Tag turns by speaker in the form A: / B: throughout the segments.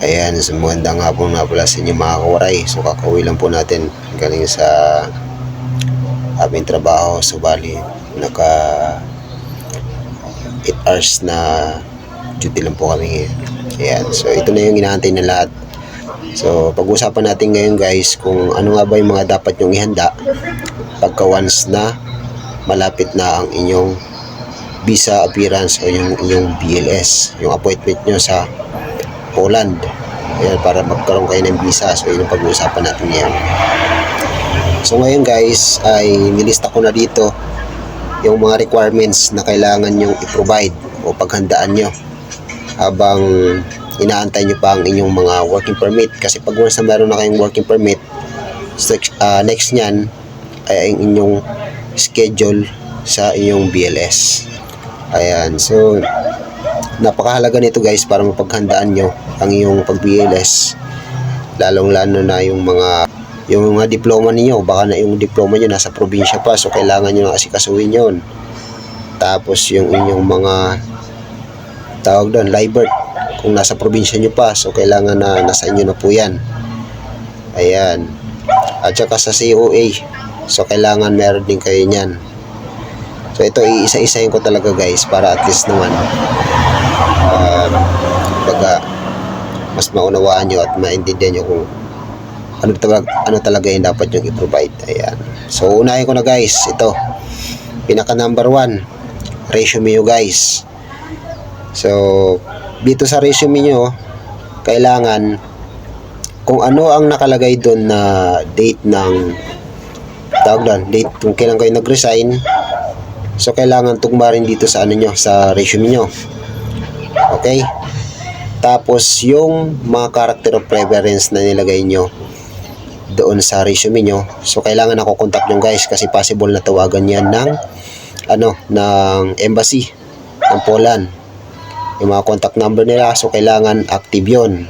A: Ayan, so magandang hapon nga pala sa inyo mga kawaray. So kakauwi lang po natin galing sa aming trabaho. So bali, naka 8 hours na duty lang po kami. Ayan, so ito na yung inaantay na lahat. So pag-usapan natin ngayon guys kung ano nga ba yung mga dapat nyong ihanda pagka once na malapit na ang inyong visa appearance o yung inyong BLS, yung appointment nyo sa Poland. Ayan, para magkaroon kayo ng visa. So, yun ang pag-uusapan natin ngayon. So, ngayon guys, ay nilista ko na dito yung mga requirements na kailangan nyong i-provide o paghandaan nyo habang inaantay nyo pa ang inyong mga working permit. Kasi pag once na meron na kayong working permit, ah, next nyan ay ang inyong schedule sa inyong BLS. Ayan, so napakahalaga nito guys para mapaghandaan nyo ang iyong pag-BLS lalong lalo na yung mga yung mga diploma niyo baka na yung diploma niyo nasa probinsya pa so kailangan niyo na asikasuhin yon tapos yung inyong mga tawag doon libert kung nasa probinsya niyo pa so kailangan na nasa inyo na po yan. Ayan. At saka sa COA so kailangan meron din kayo niyan. So ito iisa-isahin ko talaga guys para at least naman um, baga mas maunawaan nyo at maintindihan nyo kung ano talaga, ano talaga yung dapat yung i-provide. Ayan. So, unahin ko na guys. Ito. Pinaka number one. Resume nyo guys. So, dito sa resume nyo, kailangan kung ano ang nakalagay doon na date ng tawag doon, date kung kailan kayo nag-resign. So, kailangan tugma rin dito sa ano nyo, sa resume nyo. Okay? Tapos, yung mga character of preference na nilagay nyo doon sa resume nyo. So, kailangan ako contact nyo guys kasi possible na tawagan yan ng ano, ng embassy ng Poland. Yung mga contact number nila. So, kailangan active yun.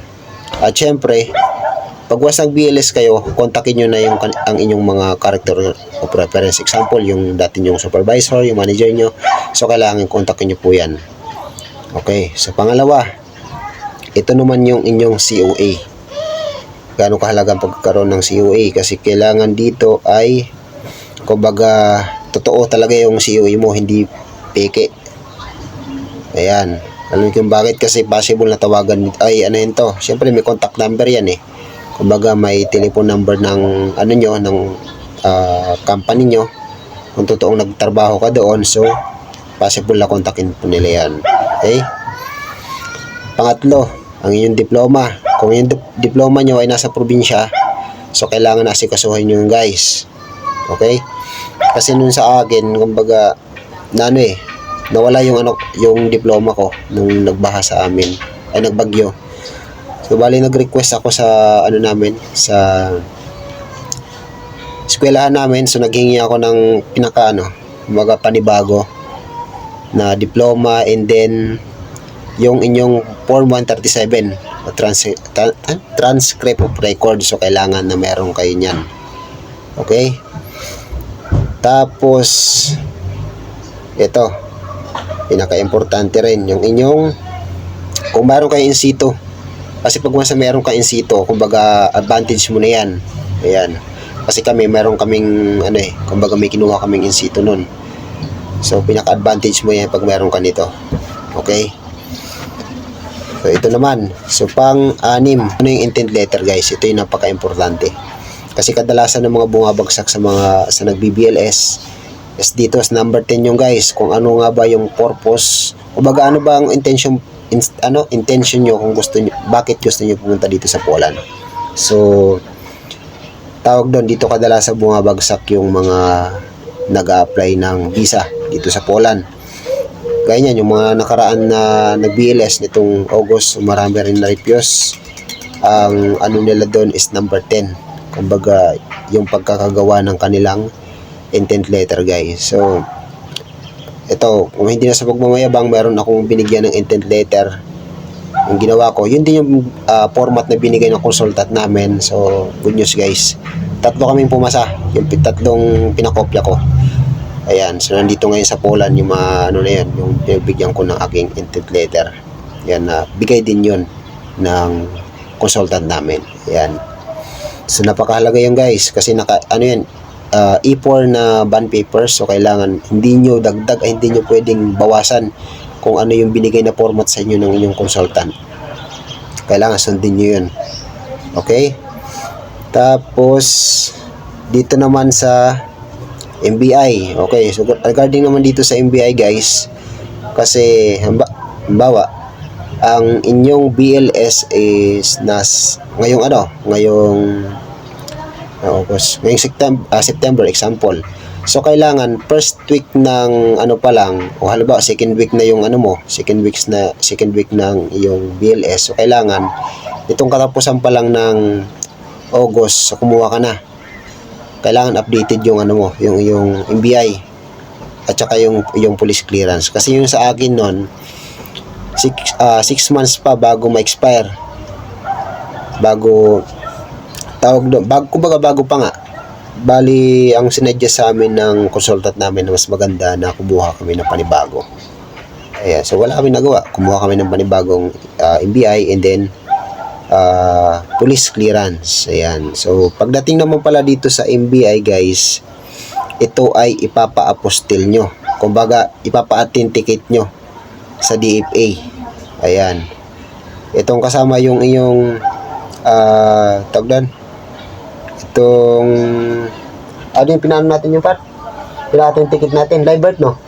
A: At syempre, pag was nag-BLS kayo, kontakin nyo na yung, ang inyong mga character of preference. Example, yung dati yung supervisor, yung manager nyo. So, kailangan kontakin nyo po yan. Okay, so pangalawa, ito naman yung inyong COA. Gaano kahalaga ang pagkakaroon ng COA kasi kailangan dito ay kumbaga totoo talaga yung COA mo, hindi peke. Ayan. Alam niyo bakit kasi possible na tawagan ay ano yun to. Siyempre may contact number yan eh. Kumbaga may telephone number ng ano nyo, ng ah, company nyo. Kung totoong nagtrabaho ka doon, so possible na kontakin po nila yan. Okay? Pangatlo, ang inyong diploma. Kung yung dip- diploma nyo ay nasa probinsya, so kailangan asikasuhin yun guys. Okay? Kasi nun sa akin, kumbaga, na ano eh, nawala yung ano, yung diploma ko nung nagbaha sa amin, ay nagbagyo. So, bali nag-request ako sa ano namin, sa eskwelahan namin, so naghingi ako ng pinaka ano, kumbaga panibago na diploma and then yung inyong Form 137 o trans, tra- tra- transcript of record. So kailangan na meron kayo niyan. Okay? Tapos ito. Pinaka-importante rin yung inyong kung meron kayo in situ. Kasi pag once meron ka in situ kumbaga advantage mo na yan. Ayan. Kasi kami meron kaming ano eh kumbaga may kinuha kaming in situ nun. So, pinaka-advantage mo yan pag meron ka nito. Okay? So, ito naman. So, pang-anim. Ano yung intent letter, guys? Ito yung napaka-importante. Kasi kadalasan ng mga bumabagsak sa mga sa nag-BBLS is dito sa number 10 yung guys. Kung ano nga ba yung purpose. Kumbaga, ano ba ang intention in- ano intention nyo kung gusto nyo, bakit gusto nyo pumunta dito sa Poland. So, tawag doon, dito kadalasan bumabagsak yung mga nag-a-apply ng visa dito sa Poland. Gaya niyan, yung mga nakaraan na nag-BLS nitong August, marami rin na refuse. Ang ano nila doon is number 10. Kumbaga, yung pagkakagawa ng kanilang intent letter, guys. So, ito, kung hindi na sa pagmamayabang, meron akong binigyan ng intent letter. Yung ginawa ko, yun din yung ah, format na binigay ng consultant namin. So, good news, guys. Tatlo kaming pumasa. Yung tatlong pinakopya ko. Ayan, so nandito ngayon sa Poland yung mga ano na yan, yung bigyan ko ng aking intent letter. Yan na bigay din yun ng consultant namin. Ayan. So napakahalaga yun guys kasi naka ano yan uh, E4 na bond papers so kailangan hindi nyo dagdag ay hindi nyo pwedeng bawasan kung ano yung binigay na format sa inyo ng inyong consultant. Kailangan sundin nyo yun. Okay? Tapos dito naman sa MBI. Okay, so regarding naman dito sa MBI guys, kasi hamba, halimbawa, ang inyong BLS is nas ngayong ano, ngayong uh, August, ngayong September, September example. So kailangan first week ng ano pa lang o halimbawa second week na yung ano mo, second weeks na second week ng iyong BLS. So kailangan itong katapusan pa lang ng August, so kumuha ka na kailangan updated yung ano mo, yung yung MBI at saka yung yung police clearance. Kasi yung sa akin noon 6 uh, months pa bago ma-expire. Bago tawag doon, bago kumbaga bago pa nga. Bali, ang sinadya sa amin ng consultant namin na mas maganda na kumuha kami ng panibago. Ayan, so wala kami nagawa. Kumuha kami ng panibagong uh, MBI and then uh, police clearance. Ayan. So, pagdating naman pala dito sa MBI, guys, ito ay ipapa-apostil nyo. Kumbaga, ipapa-authenticate nyo sa DFA. Ayan. Itong kasama yung iyong uh, tawag doon. Itong ano yung pinano natin yung part? Pina-authenticate natin. Live birth, no?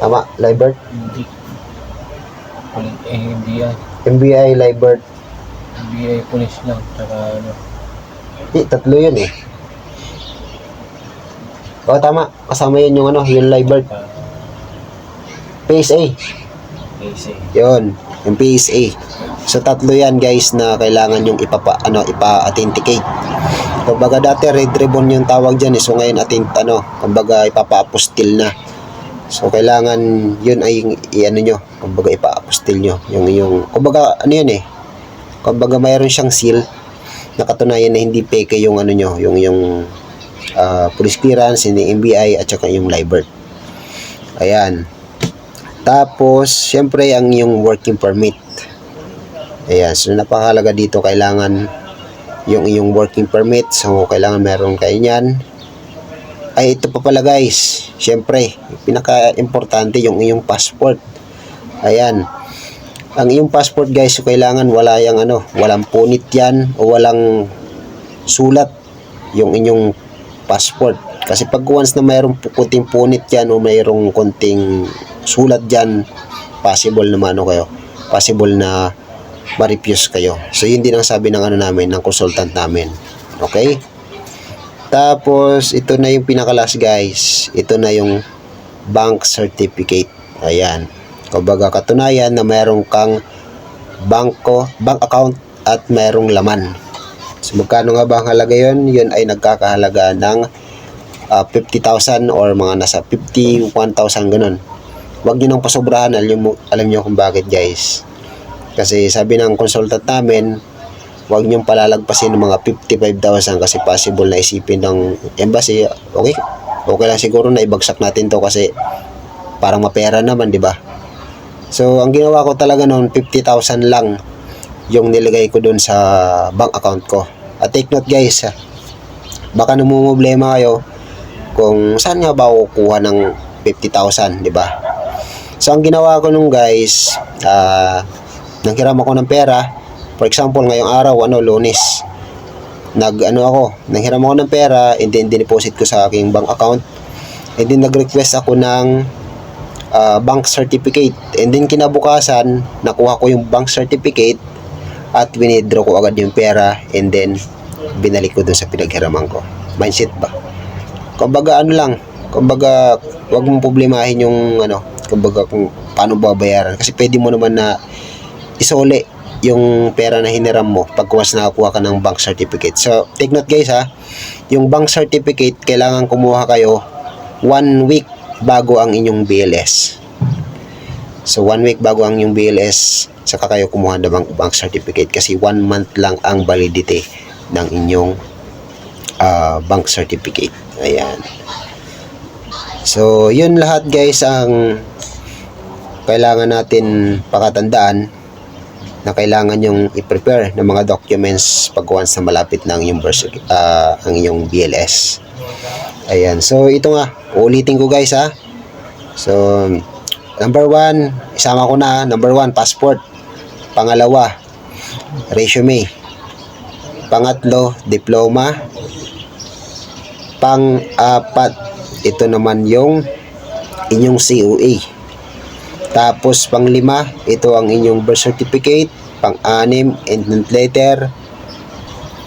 A: Tama, live birth.
B: Hindi. Eh, NBI.
A: MBI, live birth.
B: NBI police lang. Tsaka ano.
A: Di, tatlo yun eh. O, tama. Kasama yun yung ano, yung.
B: Uh,
A: PSA.
B: AC.
A: Yun, yung PSA. So, tatlo yan guys na kailangan yung ipapa, ano, ipa-authenticate. Kumbaga dati red ribbon yung tawag dyan eh. So, ngayon atin, ano, kumbaga ipapa-apostil na. So, kailangan yun ay i-ano nyo, kumbaga ipa-apostil nyo. Yung, yung, kumbaga, ano yun eh. Kumbaga mayroon siyang seal na katunayan na hindi fake yung ano nyo, yung, yung ah, police clearance, hindi MBI, at saka yung live birth. Ayan. Tapos, syempre, ang yung working permit. Ayan, so napakahalaga dito, kailangan yung iyong working permit. So, kailangan meron kayo niyan. Ay, ito pa pala guys. Syempre, pinaka-importante yung iyong passport. Ayan. Ang iyong passport guys, kailangan wala yung ano, walang punit yan o walang sulat yung inyong passport. Kasi pag once na mayroong kunting punit yan o mayroong kunting sulat dyan, possible naman ano kayo, possible na ma-refuse kayo. So, yun din ang sabi ng ano namin, ng consultant namin. Okay? Tapos, ito na yung pinakalas guys. Ito na yung bank certificate. Ayan. Kumbaga, katunayan na mayroong kang bangko, bank account at mayroong laman. So, magkano nga ba ang halaga yun? Yun ay nagkakahalaga ng ah, 50,000 or mga nasa 51,000 ganun. Huwag nyo nang pasobrahan. Alam, mo, alam nyo kung bakit guys. Kasi sabi ng consultant namin, huwag nyo palalagpasin ng mga 55,000 kasi possible na isipin ng embassy. Okay, okay lang siguro na ibagsak natin to kasi parang mapera naman, di ba? So, ang ginawa ko talaga noon, 50,000 lang yung nilagay ko doon sa bank account ko. At take note guys, baka namumblema kayo kung saan nga ba ako kukuha ng 50,000, di ba? So, ang ginawa ko nung guys, ah, nanghiram ako ng pera. For example, ngayong araw, ano, lunes. Nag, ano ako, nanghiram ako ng pera, and then dineposit ko sa aking bank account. And then nag-request ako ng ah, bank certificate. And then kinabukasan, nakuha ko yung bank certificate at winidraw ko agad yung pera and then binalik ko dun sa pinaghiraman ko. Mindset ba? Kumbaga ano lang, kumbaga wag mong problemahin yung ano, kumbaga kung paano babayaran kasi pwede mo naman na isole yung pera na hiniram mo pag once nakakuha ka ng bank certificate. So, take note guys ha, yung bank certificate kailangan kumuha kayo one week bago ang inyong BLS. So, one week bago ang inyong BLS, saka kayo kumuha ng bank, bank certificate kasi one month lang ang validity ng inyong ah, bank certificate. Ayan. So, yun lahat guys ang kailangan natin pakatandaan na kailangan yung i-prepare ng mga documents pag once na malapit na ang inyong, certi- ah, ang inyong BLS. Ayan. So, ito nga. Uulitin ko guys ha. So, number one, isama ko na. ha. Number one, passport. Pangalawa, resume. Pangatlo, diploma. Pang-apat, ito naman yung inyong COA. Tapos panglima, ito ang inyong birth certificate, pang-anim, enrollment letter,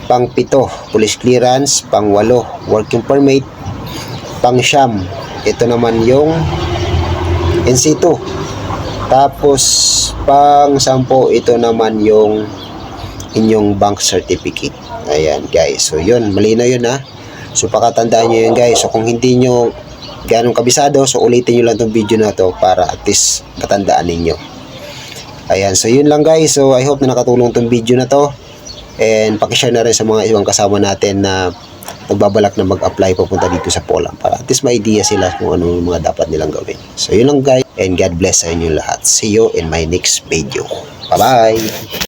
A: pang-pito, police clearance, pang-walo, working permit, pang-siyam, ito naman yung NC2. Tapos pang-sampo, ito naman yung inyong bank certificate. Ayan guys. So yun, malinaw yun ha. So pakatandaan nyo yun guys. So kung hindi nyo ganong kabisado, so ulitin nyo lang tong video na to para at least matandaan ninyo. Ayan, so yun lang guys. So I hope na nakatulong tong video na to. And pakishare na rin sa mga ibang kasama natin na nagbabalak na mag-apply papunta dito sa Poland para at least may idea sila kung ano yung mga dapat nilang gawin. So yun lang guys. And God bless sa inyo lahat. See you in my next video. Bye-bye!